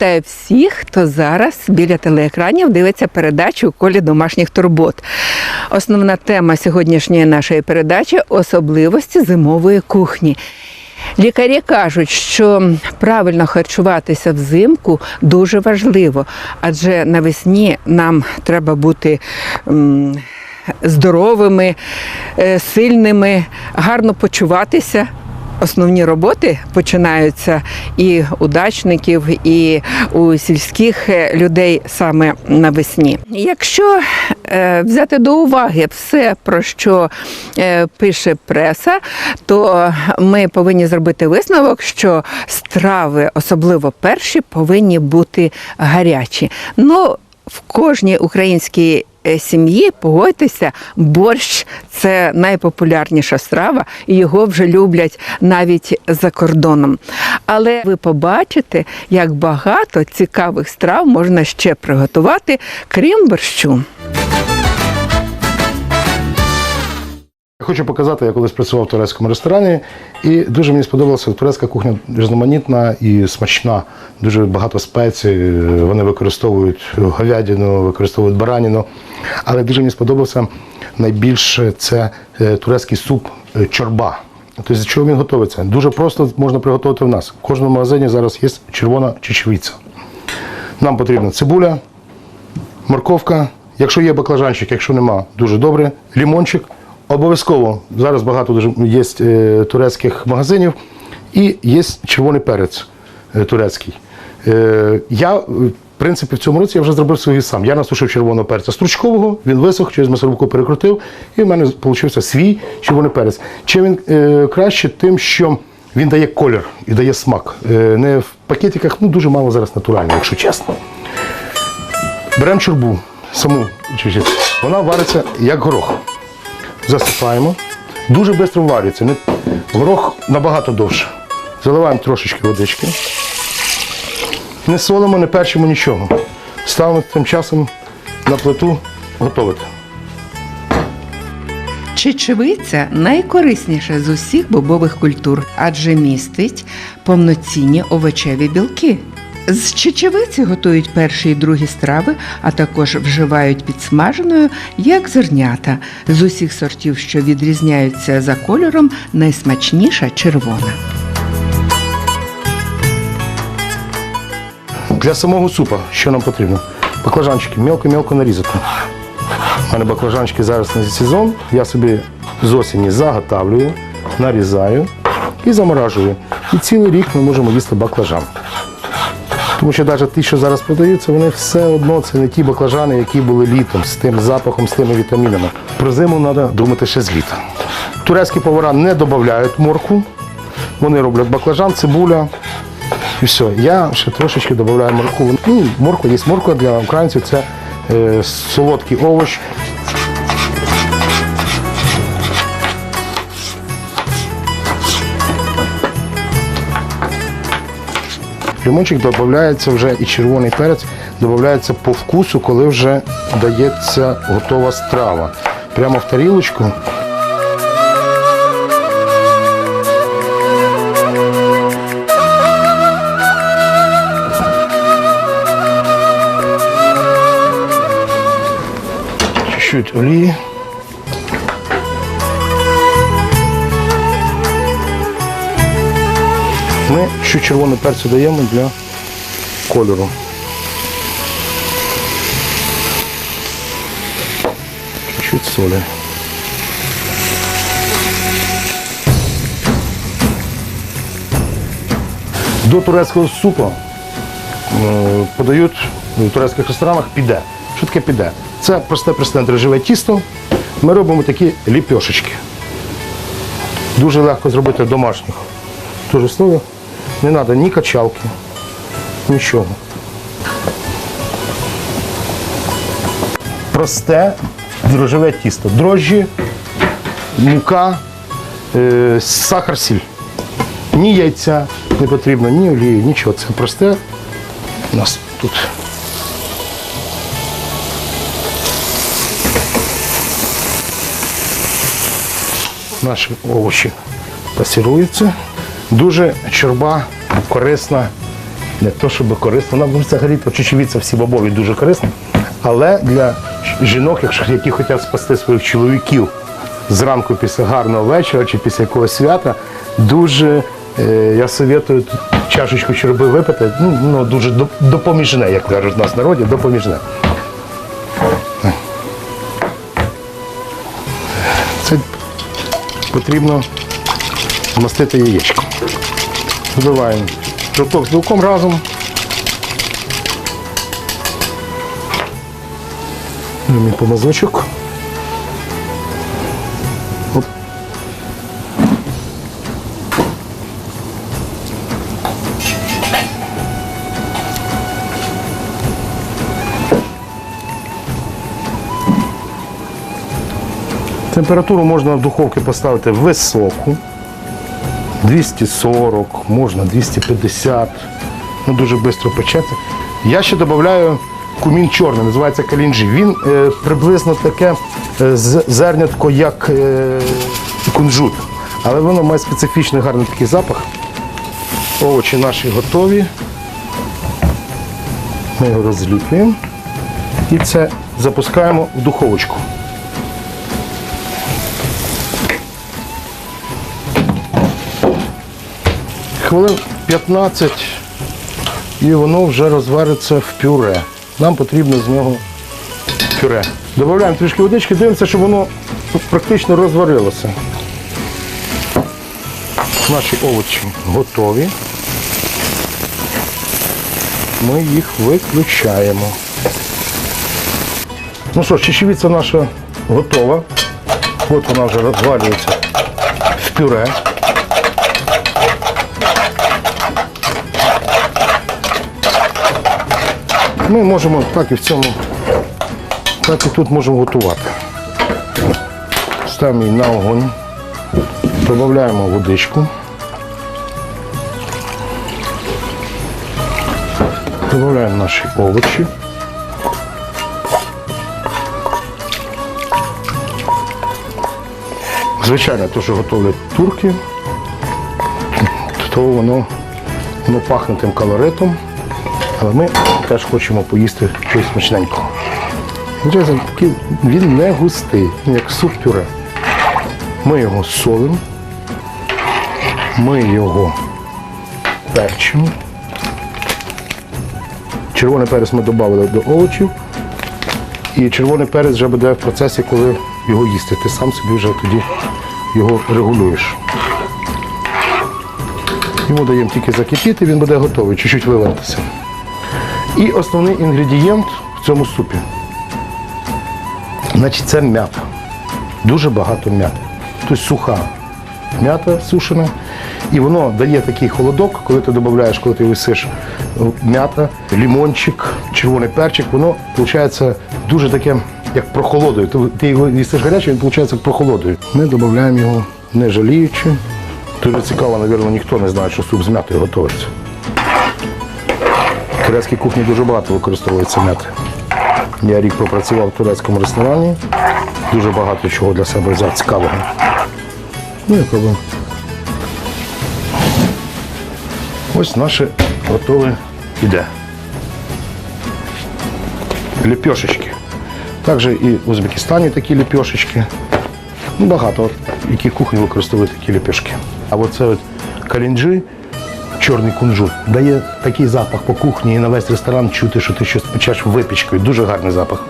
Вітаю всіх, хто зараз біля телеекранів дивиться передачу у колі домашніх турбот. Основна тема сьогоднішньої нашої передачі особливості зимової кухні. Лікарі кажуть, що правильно харчуватися взимку дуже важливо, адже навесні нам треба бути. Здоровими, е, сильними, гарно почуватися. Основні роботи починаються і у дачників, і у сільських е, людей саме навесні. Якщо е, взяти до уваги все, про що е, пише преса, то ми повинні зробити висновок, що страви, особливо перші, повинні бути гарячі. Ну, в кожній українській сім'ї, погодьтеся, борщ це найпопулярніша страва, і його вже люблять навіть за кордоном. Але ви побачите, як багато цікавих страв можна ще приготувати, крім борщу. Я Хочу показати, я колись працював в турецькому ресторані, і дуже мені сподобалася турецька кухня різноманітна і смачна. Дуже багато спецій. Вони використовують говядину, використовують бараніну. Але дуже мені сподобався найбільше це е, турецький суп е, чорба. Тобто, з чого він готується? Дуже просто можна приготувати в нас. В кожному магазині зараз є червона чечевиця. Нам потрібна цибуля, морковка. Якщо є баклажанчик, якщо нема, дуже добре. Лімончик. Обов'язково зараз багато дуже є е, турецьких магазинів і є червоний перець е, турецький. Е, я, в принципі, в цьому році я вже зробив свій сам. Я насушив червоного перця стручкового, він висох, через м'ясорубку перекрутив, і в мене вийшов свій червоний перець. Чим він краще, тим, що він дає колір і дає смак. Не в пакетиках, ну дуже мало зараз натурально, якщо чесно. Беремо чорбу, саму вона вариться як горох. Засипаємо. Дуже швидко варюється. Горох набагато довше. Заливаємо трошечки водички. Не солимо, не перчимо нічого. Ставимо тим часом на плиту готувати. Чечевиця найкорисніша з усіх бобових культур, адже містить повноцінні овочеві білки. З чечевиці готують перші і другі страви, а також вживають підсмаженою, як зернята. З усіх сортів, що відрізняються за кольором, найсмачніша червона. Для самого супа що нам потрібно? Баклажанчики мелко-мелко нарізати. У мене баклажанчики зараз на сезон. Я собі з осені заготавлюю, нарізаю і заморажую. І цілий рік ми можемо їсти баклажан. Тому що навіть ті, що зараз продаються, вони все одно це не ті баклажани, які були літом, з тим запахом, з тими вітамінами. Про зиму треба думати ще з літа. Турецькі повара не додають морку. Вони роблять баклажан, цибуля, і все. Я ще трошечки додаю морку. Ну, морква є морква для українців це е, солодкий овоч. Лимончик додається вже і червоний перець додається по вкусу, коли вже дається готова страва. Прямо в тарілочку. Чуть-чуть олії. Ми ще червону перцю даємо для кольору. Чуть-чуть солі. До турецького супу е, подають в турецьких ресторанах піде. Що таке піде? Це просте просте дрожжеве тісто. Ми робимо такі ліпьошечки. Дуже легко зробити домашніх. Дуже слово. Не треба ні качалки, нічого. Просте дрожжеве тісто. Дрожжі, мука, е, сахар, сіль. Ні яйця не потрібно, ні олії, нічого. Це просте у нас тут. Наші овочі пасіруються. Дуже чорба корисна не то, щоб корисно. Вона взагалі то чечевиця всі бобові дуже корисна. Але для жінок, які хочуть спасти своїх чоловіків зранку після гарного вечора чи після якогось свята, дуже е, я советую чашечку чорби випити. Ну дуже допоміжне, як кажуть в нас в народі, допоміжне. Це потрібно мастити яєчко. Збиваємо жовток з білком разом. Мій помазочок. Температуру можна в духовці поставити високу. 240, можна 250. Ну, дуже швидко печеться. Я ще додаю кумін чорний, називається калінджі. Він е, приблизно таке е, зернятко, як е, кунжут. Але воно має специфічний гарний такий запах. Овочі наші готові. Ми його розліплюємо. І це запускаємо в духовочку. Хвилин 15 і воно вже розвариться в пюре. Нам потрібно з нього пюре. Додаємо трішки водички, дивимося, щоб воно практично розварилося. Наші овочі готові. Ми їх виключаємо. Ну що ж, чечевиця наша готова. От вона вже розвалюється в пюре. Ми можемо так і в цьому, так і тут можемо готувати. Ставимо її на огонь, додаємо водичку. Додаємо наші овочі. Звичайно, те, що готовлять турки, то воно, воно пахне тим калоритом. Але ми теж хочемо поїсти щось смачненького. Він не густий, він як суп пюре. Ми його солимо, ми його перчимо. Червоний перець ми додали до овочів. І червоний перець вже буде в процесі, коли його їсти. Ти сам собі вже тоді його регулюєш. Йому даємо тільки закипіти, він буде готовий, чуть-чуть виваритися. І основний інгредієнт в цьому супі. Значить, це м'ята. Дуже багато м'яти. Тобто суха м'ята сушена. І воно дає такий холодок, коли ти додаєш, коли ти висиш м'ята, лімончик, червоний перчик, воно виходить дуже таке, як прохолодою. Ти- його їстиш гарячий, він виходить прохолодою. Ми додаємо його не жаліючи. Дуже цікаво, мабуть, ніхто не знає, що суп з м'ятою готується. Турецькій кухні дуже багато використовується м'яти. Я рік пропрацював в турецькому ресторані. Дуже багато чого для себе взяв цікавого. Ну і пробуємо. Ось наше готове іде. Ліпьошечки. Також і в Узбекистані такі ліпьошечки. Ну, багато яких кухні використовують такі ліпешки. А оце от калінджі, чорний кунжут, дає такий запах по кухні і на весь ресторан чути, що ти щось печеш випічкою. Дуже гарний запах.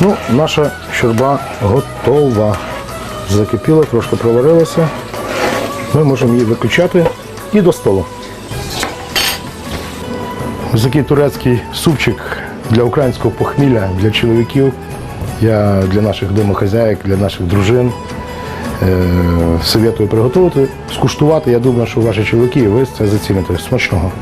Ну, наша щорба готова. Закипіла, трошки проварилася. Ми можемо її виключати і до столу. Ось такий турецький супчик для українського похмілля, для чоловіків. Я для наших домохазяїк, для наших дружин советую приготувати, скуштувати. Я думаю, що ваші чоловіки ви це заціните. Смачного.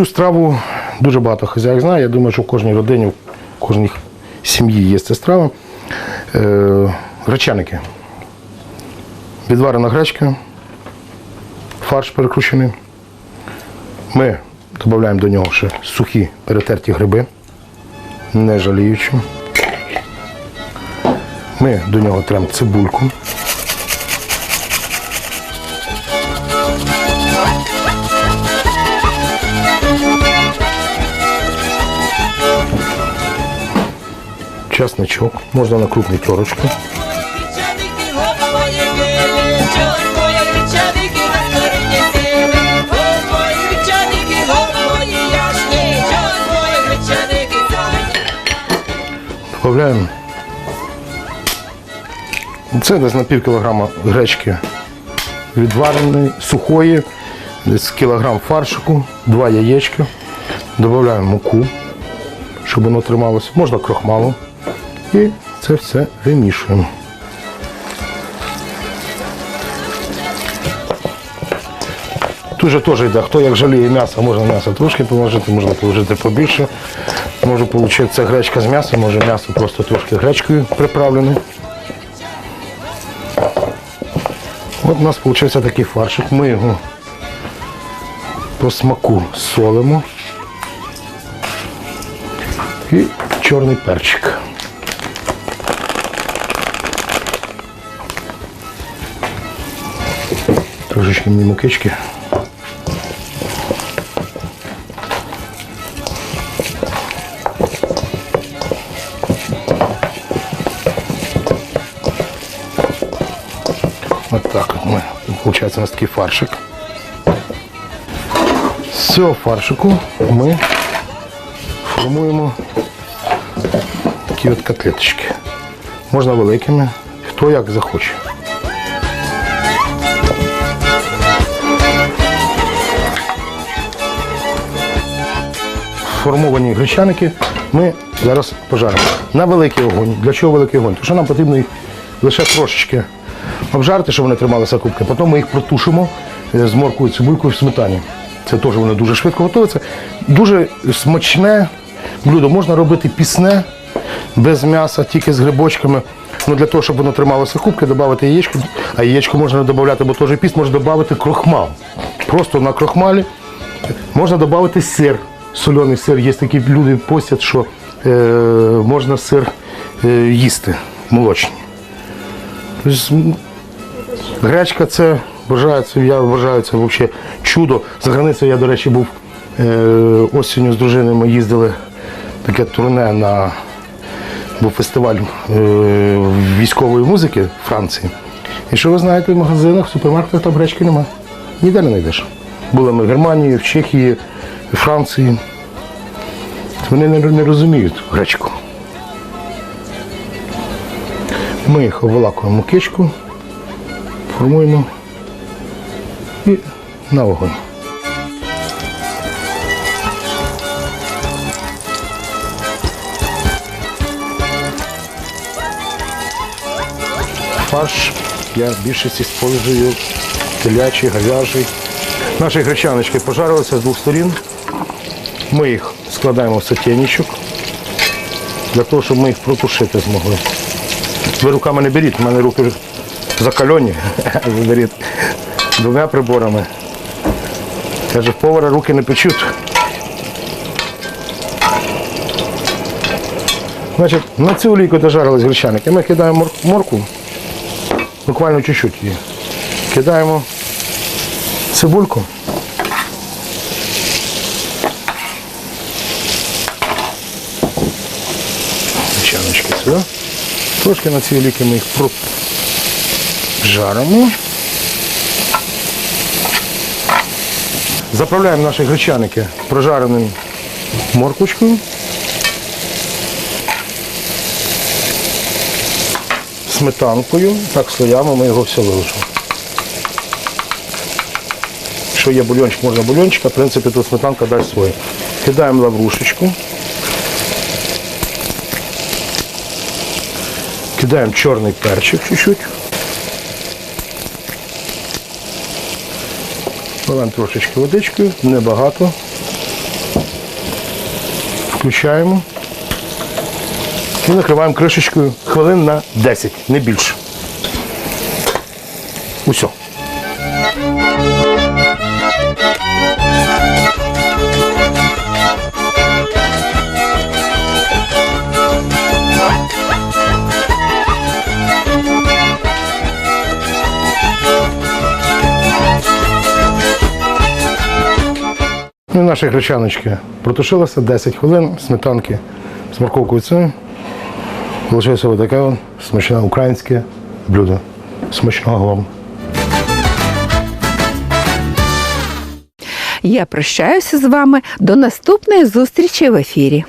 Цю страву дуже багато хазяїв знає. Я думаю, що в кожній родині, в кожній сім'ї є ця страва. Е, гречаники. Відварена гречка, фарш перекручений. Ми додаємо до нього ще сухі перетерті гриби, не жаліючи. Ми до нього тремо цибульку. Яшки, чос моє печаники зайні. Додаємо. Це десь на пів кілограма гречки відвареної, сухої, десь кілограм фаршику, два яєчка. Додаємо муку, щоб воно трималося. Можна крохмалу. І це все вимішуємо. Тут же теж йде, хто як жаліє м'ясо, можна м'ясо трошки положити, можна положити побільше. Може вийти гречка з м'ясом, може м'ясо просто трошки гречкою приправлене. От у нас виходить такий фаршик. Ми його по смаку солимо. І чорний перчик. Трошечки мені мукички. Вот так вот мы. Получается у нас такий фаршик. Цього фаршику ми формуємо такі от котлеточки. Можна великими, хто як захоче. Формовані гречаники ми зараз пожаримо. На великий огонь. Для чого великий огонь? Тому що нам потрібно їх лише трошечки обжарити, щоб вони трималися кубки. Потім ми їх протушимо е, з моркою, цибулькою в сметані. Це теж воно дуже швидко готується. Дуже смачне блюдо. Можна робити пісне без м'яса, тільки з грибочками. Ну, для того, щоб воно трималося кубки, додати яєчко, а яєчко можна не додати, бо теж піст, можна додати крохмал. Просто на крохмалі можна додати сир. Соляний сир. Є такі люди постять, що е, можна сир е, їсти. Тобто, Гречка це вважається, я вважаю, це взагалі чудо. За границею я, до речі, був е, осінню з дружиною. Ми їздили таке турне на був фестиваль е, військової музики в Франції. І що ви знаєте, в магазинах, в супермаркетах там гречки немає. Ніде не знайдеш. Були ми в Германії, в Чехії, Франції. Вони не, розуміють гречку. Ми їх обволакуємо кичку, формуємо і на вогонь. Фарш я більшість використовую телячий, говяжий. Наші гречаночки пожарилися з двох сторін. Ми їх складаємо в сотейничок для того, щоб ми їх протушити змогли. Ви руками не беріть, у мене руки закальоні. Беріть двома приборами. Каже, в повара руки не печуть. Значить, на цю олійку дожарились гречаники. Ми кидаємо мор- морку, буквально чуть-чуть її. Кидаємо цибульку. Сюди. Трошки на ці олійки ми їх прожаримо. Заправляємо наші гречаники прожареним морквочкою. Сметанкою, так слоями ми його все вилучимо. Якщо є бульончик, можна бульончик, а в принципі тут сметанка дасть своє. Кидаємо лаврушечку. Кидаємо чорний перчик чуть-чуть. Вливаємо трошечки водички, небагато. Включаємо. І накриваємо кришечкою хвилин на 10, не більше. Усьо. І наші гречаночки протушилися 10 хвилин, сметанки з морковкою цим. Получилося ось таке смачне українське блюдо. Смачного вам. Я прощаюся з вами до наступної зустрічі в ефірі.